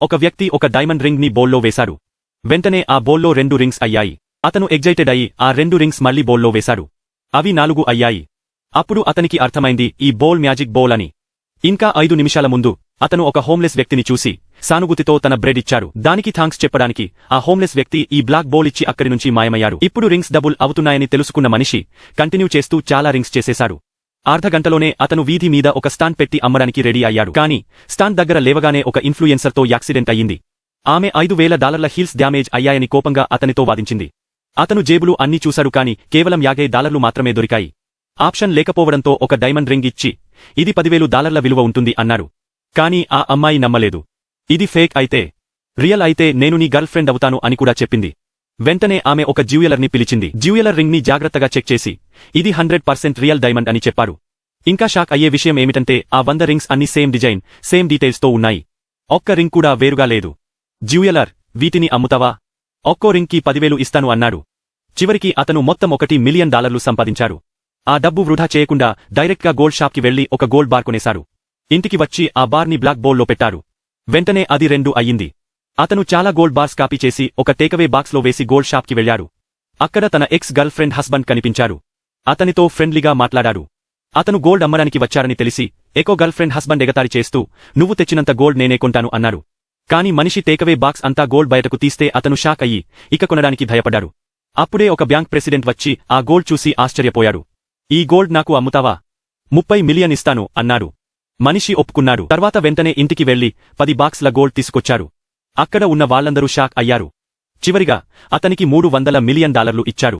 ఒక వ్యక్తి ఒక డైమండ్ రింగ్ని బోల్లో వేశారు వెంటనే ఆ బోల్లో రెండు రింగ్స్ అయ్యాయి. అతను ఎగ్జైటెడ్ అయి ఆ రెండు రింగ్స్ మళ్ళీ బోల్లో వేశాడు. అవి నాలుగు అయ్యాయి. అప్పుడు అతనికి అర్థమైంది ఈ బోల్ మ్యాజిక్ బోల్ అని. ఇంకా ఐదు నిమిషాల ముందు అతను ఒక హోమ్లెస్ వ్యక్తిని చూసి సానుభూతితో తన బ్రెడ్ ఇచ్చారు దానికి థాంక్స్ చెప్పడానికి ఆ హోమ్లెస్ వ్యక్తి ఈ బ్లాక్ బోల్ ఇచ్చి అక్కడి నుంచి మాయమయ్యారు ఇప్పుడు రింగ్స్ డబుల్ అవుతున్నాయని తెలుసుకున్న మనిషి కంటిన్యూ చేస్తూ చాలా రింగ్స్ చేసేశాడు. అర్ధగంటలోనే అతను వీధి మీద ఒక స్టాండ్ పెట్టి అమ్మడానికి రెడీ అయ్యాడు. కానీ స్టాండ్ దగ్గర లేవగానే ఒక ఇన్ఫ్లుయెన్సర్తో యాక్సిడెంట్ అయ్యింది. ఆమె ఐదు వేల డాలర్ల హీల్స్ డ్యామేజ్ అయ్యాయని కోపంగా అతనితో వాదించింది. అతను జేబులు అన్నీ చూశాడు కాని కేవలం యాగై డాలర్లు మాత్రమే దొరికాయి. ఆప్షన్ లేకపోవడంతో ఒక డైమండ్ రింగ్ ఇచ్చి ఇది పదివేలు డాలర్ల విలువ ఉంటుంది అన్నారు కాని ఆ అమ్మాయి నమ్మలేదు. ఇది ఫేక్ అయితే రియల్ అయితే నేను నీ గర్ల్ ఫ్రెండ్ అవుతాను అని కూడా చెప్పింది. వెంటనే ఆమె ఒక జ్యూయలర్ని పిలిచింది. జ్యూయలర్ రింగ్ని జాగ్రత్తగా చెక్ చేసి ఇది హండ్రెడ్ పర్సెంట్ రియల్ డైమండ్ అని చెప్పారు ఇంకా షాక్ అయ్యే విషయం ఏమిటంటే ఆ వంద రింగ్స్ అన్ని సేమ్ డిజైన్ సేమ్ డీటెయిల్స్తో ఉన్నాయి. ఒక్క రింగ్ కూడా వేరుగా లేదు. జ్యూయలర్ వీటిని అమ్ముతావా? ఒక్కో రింగ్కి పదివేలు ఇస్తాను అన్నాడు. చివరికి అతను మొత్తం ఒకటి మిలియన్ డాలర్లు సంపాదించారు ఆ డబ్బు వృధా చేయకుండా డైరెక్ట్గా గోల్డ్ షాప్కి వెళ్ళి ఒక గోల్డ్ బార్ కొనేశారు ఇంటికి వచ్చి ఆ బార్ని బ్లాక్ బౌల్లో పెట్టారు. వెంటనే అది రెండు అయ్యింది. అతను చాలా గోల్డ్ బార్స్ కాపీ చేసి ఒక టేకవే బాక్స్లో వేసి గోల్డ్ షాప్కి వెళ్ళాడు అక్కడ తన ఎక్స్ గర్ల్ ఫ్రెండ్ హస్బెండ్ కనిపించారు. అతనితో ఫ్రెండ్లీగా మాట్లాడారు అతను గోల్డ్ అమ్మడానికి వచ్చారని తెలిసి ఎకో గర్ల్ఫ్రెండ్ హస్బెండ్ ఎగతారి చేస్తూ నువ్వు తెచ్చినంత గోల్డ్ నేనే కొంటాను అన్నారు. కాని మనిషి టేకవే బాక్స్ అంతా గోల్డ్ బయటకు తీస్తే అతను షాక్ అయ్యి ఇక కొనడానికి భయపడ్డాడు. అప్పుడే ఒక బ్యాంక్ ప్రెసిడెంట్ వచ్చి ఆ గోల్డ్ చూసి ఆశ్చర్యపోయాడు. ఈ గోల్డ్ నాకు అమ్ముతావా? ముప్పై మిలియన్ ఇస్తాను అన్నాడు. మనిషి ఒప్పుకున్నాడు. తర్వాత వెంటనే ఇంటికి వెళ్ళి పది బాక్స్ల గోల్డ్ తీసుకొచ్చారు. అక్కడ ఉన్న వాళ్ళందరూ షాక్ అయ్యారు. చివరిగా అతనికి మూడు వందల మిలియన్ డాలర్లు ఇచ్చారు.